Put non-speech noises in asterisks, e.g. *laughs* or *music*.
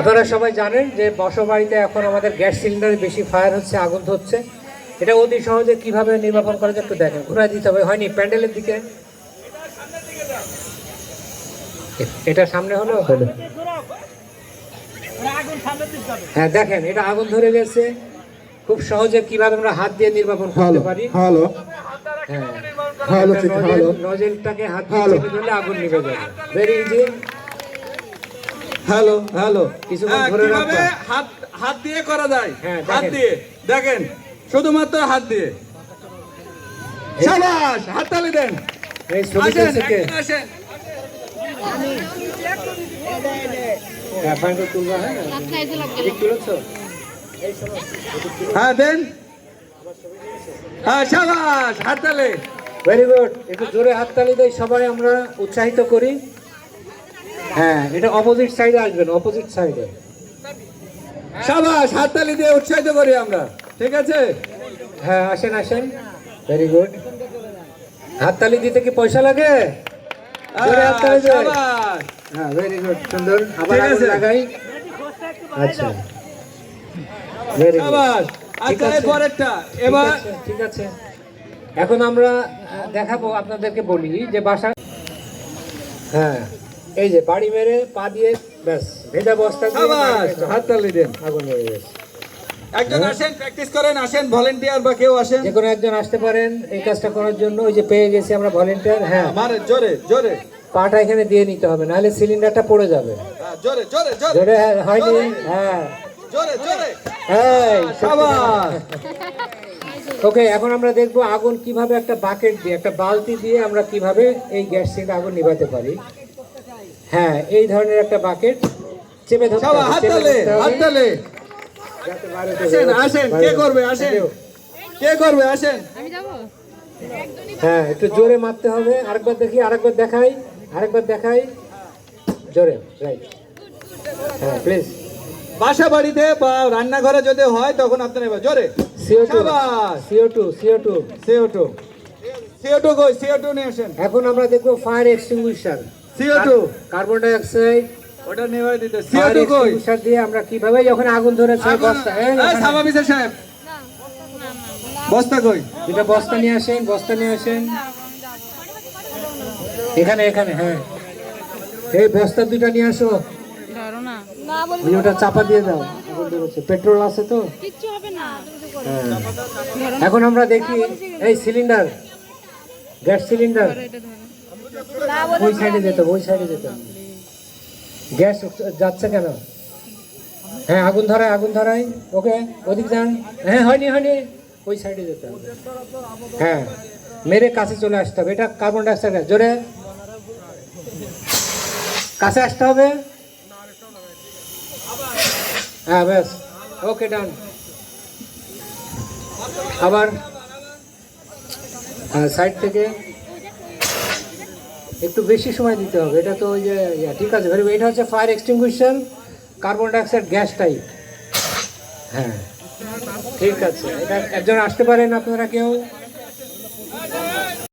আপনারা সবাই জানেন যে বসবাড়িতে এখন আমাদের গ্যাস সিলিন্ডারে বেশি ফায়ার হচ্ছে আগুন ধরছে। এটা অতি সহজে কীভাবে নির্বাপন করা যায় একটু দেখেন। ঘুরাই দিতে হবে হয়নি প্যান্ডেলের দিকে। এটা সামনে হলো? হলো। হ্যাঁ দেখেন এটা আগুন ধরে গেছে। খুব সহজে কীভাবে আমরা হাত দিয়ে নির্বাপন করতে পারি? হ্যালো হ্যাঁ। নজেলটাকে হাত দিয়ে আগুন নিভে যাবে। ভেরি ইজি হ্যালো হ্যালো হ্যাঁ, ধরে হাত হাত দিয়ে করা যায়? হ্যাঁ, হাত দিয়ে দেখেন শুধুমাত্র হাত দিয়ে। শাবাশ হাততালি দেন। এই ছবি আসেন হ্যাঁ হ্যাঁ। দেন। হ্যাঁ শাবাশ হাততালি ভেরি গুড একটু জোরে হাততালি দেই সবাই আমরা উৎসাহিত করি। হ্যাঁ এটা অপোজিট সাইডে আসবেন অপোজিট সাইডে শাবাশ হাততালি দিয়ে উৎসাহিত করি আমরা ঠিক আছে? হ্যাঁ আসেন আসেন। ভেরি গুড হাততালি দিতে কি পয়সা লাগে? হ্যাঁ, ভেরি গুড সুন্দর। আবার আগুন। লাগাই। আচ্ছা। ভেরি গুড আচ্ছা আছে। এবার ঠিক আছে। এখন আমরা দেখাবো আপনাদেরকে বলি যে বাসা হ্যাঁ। এই যে বাড়ি মেরে পা দিয়ে ব্যাস ভেজা বস্তা দিয়ে মেরেছে। হাততালি দেন। আগুন লেগে গেছে। একজন আসেন প্র্যাকটিস করেন আসেন ভলেন্টিয়ার বা কেউ আসেন। যে কোনো একজন আসতে পারেন এই কাজটা করার জন্য ওই যে পেয়ে গেছি আমরা ভলেন্টিয়ার হ্যাঁ। মারে জোরে জোরে। পাটা এখানে দিয়ে নিতে হবে নাহলে সিলিন্ডারটা পড়ে যাবে। হ্যাঁ, জোরে জোরে জোরে। জোরে হয়নি হ্যাঁ। জোরে জোরে। এই শাবাশ ওকে *laughs* এখন আমরা দেখব আগুন কীভাবে একটা বাকেট দিয়ে একটা বালতি দিয়ে আমরা কীভাবে এই গ্যাস থেকে আগুন নিভাতে পারি। হ্যাঁ এই ধরনের একটা বাকেট চেপে ধরতে হবে, আসেন আসেন কে করবে আসেন? কে করবে আসেন? হ্যাঁ একটু জোরে মারতে হবে আরেকবার দেখি আরেকবার দেখাই আরেকবার দেখাই। জোরে রাইট হ্যাঁ প্লিজ বাসা বাড়িতে বা রান্নাঘরে যদি হয় তখন আপনার এবার জোরে। CO two CO two CO two CO two CO two কই? সিও টু নিয়ে আসেন। এখন আমরা দেখব fire extinguisher CO two carbon dioxide ওটা নেওয়াই দিতে সিও ফায়ার টু কই? এক্সটিংগুইশার দিয়ে আমরা কীভাবে যখন আগুন ধরেছে বস্তা এই এই এখানে। সাবা সাহেব। বস্তা কই? দুটা বস্তা নিয়ে আসেন বস্তা নিয়ে আসেন। এখানে এখানে হ্যাঁ। এই বস্তা দুটা নিয়ে আসো। ধরো না ওই ওটা চাপা দিয়ে দাও পেট্রোল আছে তো? কিচ্ছু হবে না। হ্যাঁ। এখন আমরা দেখি এই সিলিন্ডার গ্যাস সিলিন্ডার। এটা ধরো। ওই সাইডে যেতে ওই সাইডে যেতে গ্যাস যাচ্ছে কেন? হ্যাঁ আগুন ধরায় আগুন ধরায়। ওকে ওদিক যান। হ্যাঁ হয়নি হয়নি। ওই সাইডে যেতে হবে। হ্যাঁ মেরে কাছে চলে আসতে হবে। এটা কার্বন ডাইঅক্সাইড জোরে। কাছে আসতে হবে। হ্যাঁ ব্যাস। ওকে ডান। আবার। হ্যাঁ সাইড থেকে একটু বেশি সময় দিতে হবে। এটা তো ওই যে ঠিক আছে। ভেরি এটা হচ্ছে fire extinguisher carbon dioxide gas type হ্যাঁ ঠিক আছে। এটা একজন আসতে পারেন আপনারা কেউ?